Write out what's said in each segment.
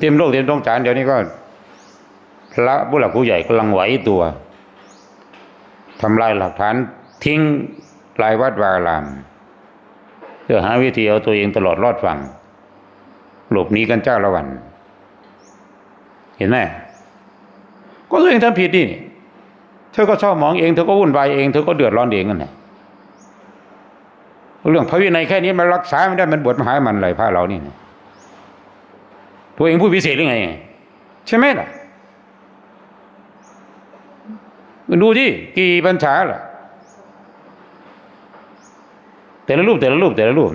เต็มโลกเต็มท้องจานเดี๋ยวนี้ก็ พระผู้หลักผู้ใหญ่กำลังไหวตัวทำลายหลักฐานทิ้งลายวัดวาอารามเพื่อหาวิธีเอาตัวเองตลอดรอดฝั่งหลบหนีกันเจ้าละวัน เห็นไหมก็ตัวเองทำผิดนี่เธอก็ชอบมองเองเธอก็วุ่นวายเองเธอก็เดือดร้อนเองนั่นแหละเรื่องพระวินัยแค่นี้มันรักษาไม่ได้มันบวชมหามันอะไรพระเรานี่นะ ตัวเองผู้พิเศษหรือไง ใช่ไหมล่ะดูที่กี่ปัญชาล่ะ แต่ละรูปแต่ละรูปแต่ละรูป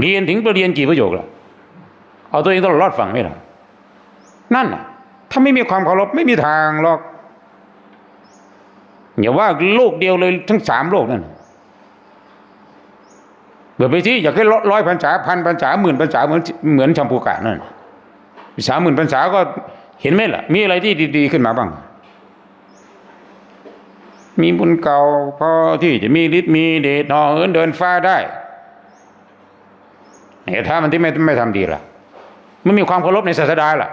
เรียนถึงประเรียนกี่ประโยคล่ะ เอาตัวเองตลอดรอดฟังไม่ล่ะ นั่นน่ะ ถ้าไม่มีความเคารพไม่มีทางหรอกอย่าว่าโลกเดียวเลยทั้งสามโลกนั่นเบิดไปที่อยากให้ร้อยพันษาพันพันษาหมื่นพันษาเหมือนเหมือนชัมพูกะนั่น สามหมื่นพันษาก็เห็นไหมล่ะ มีอะไรที่ดี ๆ ขึ้นมาบ้าง มีบุญเก่าพอที่จะมีฤทธิ์มีเดชหอเหินเดินฟ้าได้แต่ถ้ามันที่ไม่ไม่ทำดีล่ะไม่มีความเคารพในศาสดาล่ะ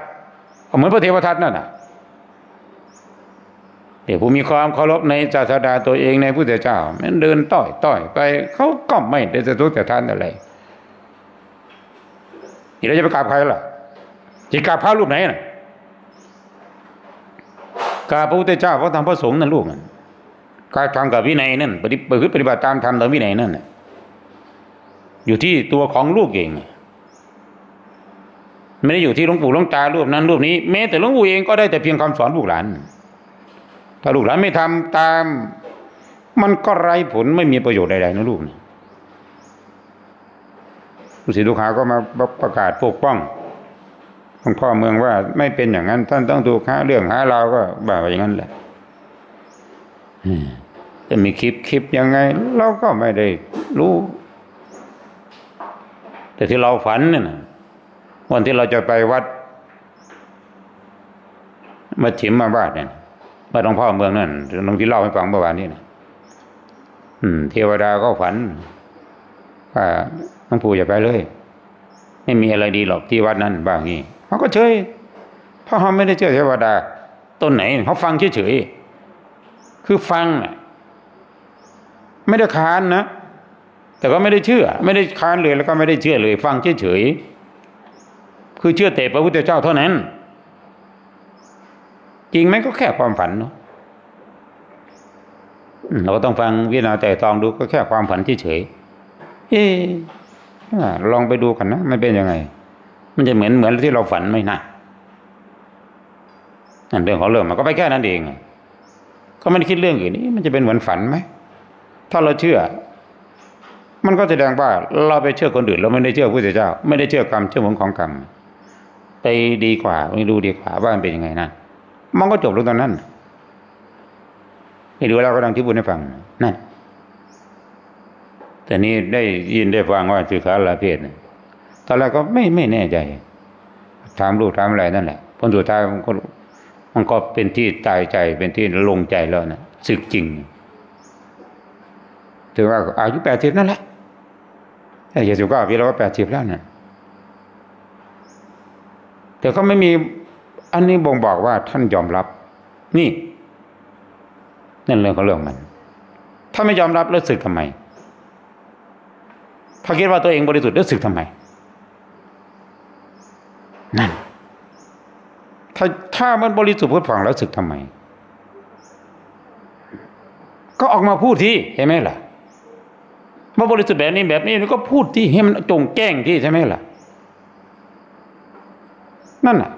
เหมือนพระเทวทัตนั่นน่ะแต่ผู้มีความเคารพในศาสดาตัวเองในพุทธเจ้ามันเดินต่อยต่อยไปเขาก็ไม่ได้จะทุกข์แต่ท่านอะไรนี่เราจะไปกราบใครล่ะ จะกราบพระรูปไหนน่ะกราบพระพุทธเจ้าพระธรรมพระสงฆ์นั่นลูกนั่นการทำกับวินัยนั่นปฏิบัติปฏิบัติตามธรรมตามวินัยนั่นอยู่ที่ตัวของลูกเองไม่ได้อยู่ที่หลวงปู่หลวงตารูปนั้นรูปนี้แม้แต่หลวงปู่เองก็ได้แต่เพียงคำสอนลูกหลาน ถ้าลูกหลานไม่ทำตาม มันก็ไร้ผลไม่มีประโยชน์ใดๆนะลูกนะลูกศิษย์ลูกหาก็มาประกาศปกป้อง หลวงพ่อเมืองว่า ไม่เป็นอย่างนั้น ท่านต้องถูกหาเรื่องหาเราก็บ่าอย่างนั้นแหละจะมีคลิปคลิปยังไง เราก็ไม่ได้รู้ แต่ที่เราฝันเนี่ยนะวันที่เราจะไปวัดมาฉิมมาบ้านเนี่ยบ้าหลวงพ่อเมืองนั่นหลวงที่เล่าให้ฟังเมื่อวานนี้นะอืม เทวดาก็ฝันว่าหลวงปู่อย่าไปเลย ไม่มีอะไรดีหรอกที่วัดนั้นบ้างงี้ เขาก็เฉยเพราะเขาไม่ได้เชื่อเทวดาตนไหนเขาฟังเฉยๆคือฟังนะไม่ได้ค้านนะแต่ก็ไม่ได้เชื่อ ไม่ได้ค้านเลยแล้วก็ไม่ได้เชื่อเลย ฟังเฉยๆคือเชื่อแต่พระพุทธเจ้าเท่านั้น จริงไหมก็แค่ความฝันเนาะเราก็ต้องฟังวินาแต่ตองดูก็แค่ความฝันเฉยๆเออลองไปดูกันนะมันเป็นยังไง มันจะเหมือนเหมือนที่เราฝันไหมนะนั่นเรื่องของเรื่องมันก็ไปแค่นั้นเอง ก็ไม่ได้คิดเรื่องอื่นนี่มันจะเป็นเหมือนฝันไหมถ้าเราเชื่อ มันก็แสดงว่าเราไปเชื่อคนอื่นเราไม่ได้เชื่อพระเจ้า ไม่ได้เชื่อกรรมเชื่อผลของกรรมไปดีกว่าไม่รู้ดีกว่าว่ามันเป็นยังไงนั่นมันก็จบลงตอนนั้นไม่ดูเราก็ดังที่บุญให้ฟังนั่นแต่นี้ได้ยินได้ฟังว่าสื่อขาลาเพศเนี่ย ตอนแรกก็ไม่ไม่แน่ใจ ถามลูกถามอะไรนั่นแหละผลสุดท้ายมันก็มันก็เป็นที่ตายใจเป็นที่ลงใจแล้วนะสึกจริงถือว่าอายุแปดสิบนั่นแหละถ้าเจ็ดสิบเก้าปีเราก็แปดสิบแล้วนะแต่ก็ไม่มีอันนี้บ่งบอกว่าท่านยอมรับ นี่นั่นเรื่องของเรื่องมัน ถ้าไม่ยอมรับแล้วสึกทำไมถ้าคิดว่าตัวเองบริสุทธิ์แล้วสึกทำไม นั่น ถ้าถ้ามันบริสุทธิ์พุทธฝังแล้วสึกทำไม ก็ออกมาพูดที่เห็นไหมล่ะว่าบริสุทธิ์แบบนี้แบบนี้ก็พูดที่ให้มันจงแจ้งที่ใช่ไหมล่ะ นั่นน่ะ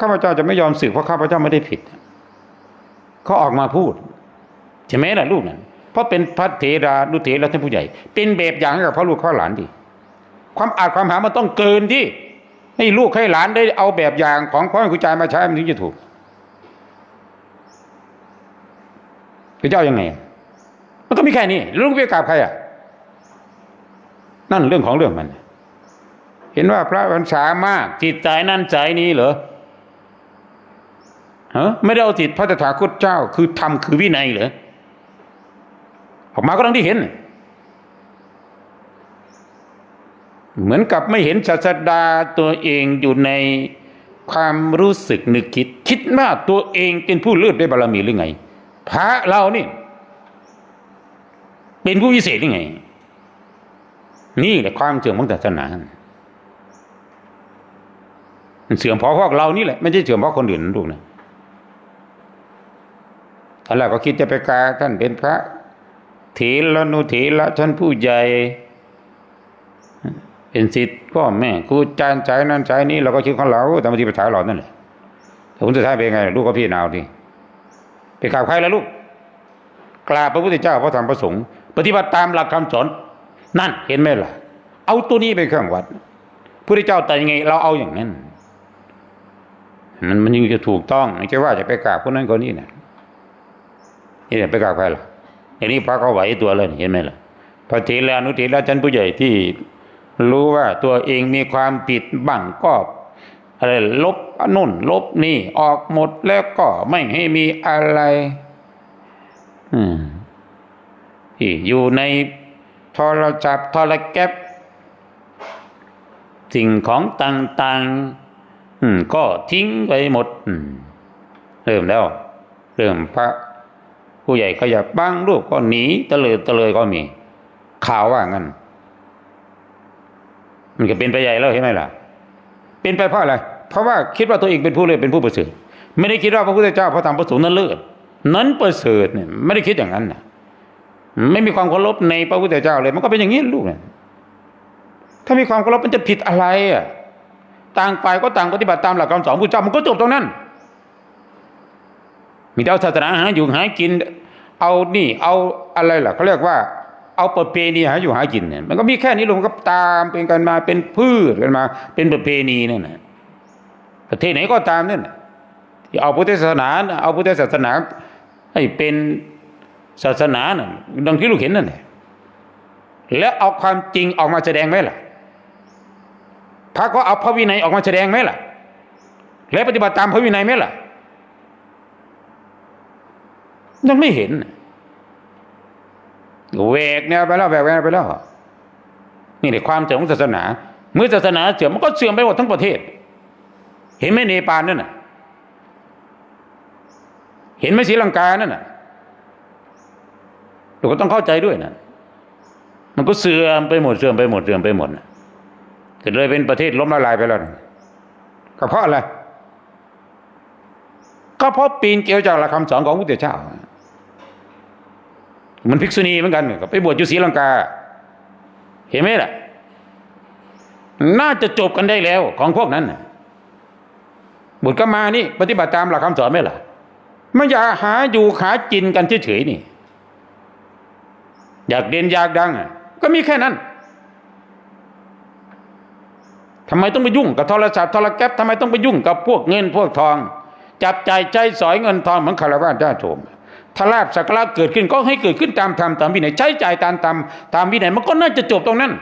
ข้าพเจ้าจะไม่ยอมสึกเพราะข้าพเจ้าไม่ได้ผิดเขาออกมาพูดใช่ไหมล่ะลูกนั่นเพราะเป็นพระเถรานุเถระท่านผู้ใหญ่ เป็นแบบอย่างให้กับพ่อลูกพ่อหลานดิความอาจความหามันต้องเกินที่ ให้ลูกให้หลานได้เอาแบบอย่างของพ่อแม่ครูอาจารย์มาใช้มันถึงจะถูกพระเจ้ายังไง มันก็มีแค่นี้ลูกไปกราบใครอะ นั่นเรื่องของเรื่องมัน เห็นว่าพระวันษามาก จิตใจนั่นใจนี้เหรอฮะไม่ได้เอาจิตพระตถาคตเจ้า คือธรรมคือวินัยเหรอออกมาก็ต้องที่เห็น เหมือนกับไม่เห็นศาสดาตัวเองอยู่ในความรู้สึกนึกคิด คิดว่าตัวเองเป็นผู้เลือดด้วยบารมีหรือไง พระเรานี่ เป็นผู้วิเศษหรือไง นี่แหละความเสื่อมของศาสนานเสื่อมเพราะพวกเรานี่แหละไม่ใช่เสื่อมเพราะคนอื่นนะลูกนะท่านแรกก็คิดจะไปกาท่านเป็นพระเถรนุเถระท่านผู้ใหญ่ เป็นสิทธิ์พ่อแม่ครูอาจารย์ใจนั้นใจนี้เราก็คิดของเราแต่บางทีภาษาเรานั่นแหละแต่ผลสุดท้ายเป็นไง ลูกก็พี่นาวทีไปกราบใครแล้วลูกกราบพระพุทธเจ้าพระธรรมพระสงฆ์ปฏิบัติตามหลักคำสอนนั่นเห็นไหมล่ะ เอาตัวนี้เป็นเครื่องวัดพระพุทธเจ้าแต่ยังไง เราเอาอย่างนั้นมันมันยังจะถูกต้องไม่ใช่ว่าจะไปกราบคนนั้นคนนี้นะนี่เนี่ไปกราบใครล่ะอย่างนี้พระเขาไหวตัวเลยเห็นไหมล่ะพระเถรานุเถระชั้นผู้ใหญ่ที่ รู้ว่าตัวเองมีความผิดบ้างก็อะไรลบนุ่น ลบนี่ ออกหมดแล้วก็ไม่ให้มีอะไร อืมที่อยู่ในโทรศัพท์โทรแก๊ปสิ่งของต่างๆ อืม ก็ทิ้งไปหมด อืม เริ่มแล้ว เริ่มพระ ผู้ใหญ่ขยับบางรูปก็หนีตะเลยตะเลยก็มีข่าวว่างั้น มันก็เป็นไปใหญ่แล้วเห็นไหมล่ะ เป็นไปเพราะอะไร เพราะว่าคิดว่าตัวเองเป็นผู้เลิศเป็นผู้ประเสริฐไม่ได้คิดว่าพระพุทธเจ้าพระธรรมพระสงฆ์นั้นเลิศนั้นประเสริฐเนี่ยไม่ได้คิดอย่างนั้นนะไม่มีความเคารพในพระพุทธเจ้าเลย มันก็เป็นอย่างนี้ลูกเนี่ยถ้ามีความเคารพมันจะผิดอะไรอะต่างฝ่ายก็ต่างปฏิบัติตามหลักคำสอนพระเจ้ามันก็จบตรงนั้น มีแต่เอาศาสนาหาอยู่หากิน เอานี่ เอาอะไรล่ะเขาเรียกว่า เอาประเพณีหาอยู่หากินเนี่ยมันก็มีแค่นี้ลงก็ตามเป็นกันมาเป็นพืชกันมา เป็นประเพณีนั่นแหละประเทศไหนก็ตามนั่นน่ะที่เอาพุทธศาสนา เอาพุทธศาสนาให้เป็นศาสนาน่ะดังที่ลูกเห็นนั่นแหละแล้วเอาความจริงออกมาแสดงไหมล่ะพระก็เอาพระวินัยออกมาแสดงไหมล่ะ แล้วปฏิบัติตามพระวินัยไหมล่ะยังไม่เห็น แหวกแนวไปแล้วแหวกแนวไปแล้วนี่แหละความเสื่อมของศาสนา เมื่อศาสนาเสื่อมมันก็เสื่อมไปหมดทั้งประเทศ เห็นไหมเนปาลนั่นน่ะ เห็นไหมศรีลังกานั่นน่ะเราก็ต้องเข้าใจด้วยนะมันก็เสื่อมไปหมดเสื่อมไปหมดเสื่อมไปหมดนะจะเลยเป็นประเทศล้มละลายไปแล้วนะก็เพราะอะไรก็เพราะปีนเกลียวจากหลักคำสอนของพระพุทธเจ้า มันภิกษุณีเหมือนกันก็ไปบวชอยู่ศรีลังกา เห็นไหมล่ะ น่าจะจบกันได้แล้วของพวกนั้นน่ะบวชก็มานี่ ปฏิบัติตามหลักคำสอนไหมล่ะไม่อยากหาอยู่หากินกันเฉยๆนี่ อยากเด่นอยากดังก็มีแค่นั้นทำไมต้องไปยุ่งกับโทรศัพท์โทรแก๊ปทำไมต้องไปยุ่งกับพวกเงินพวกทอง จับใจใจสอยเงินทองเหมือนคารวะญาติโยม ถ้าลาบสักลาระเกิดขึ้นก็ให้เกิดขึ้นตามธรรมตามวินัยใช้จ่ายตามตามตามวินัยมันก็น่าจะจบตรงนั้น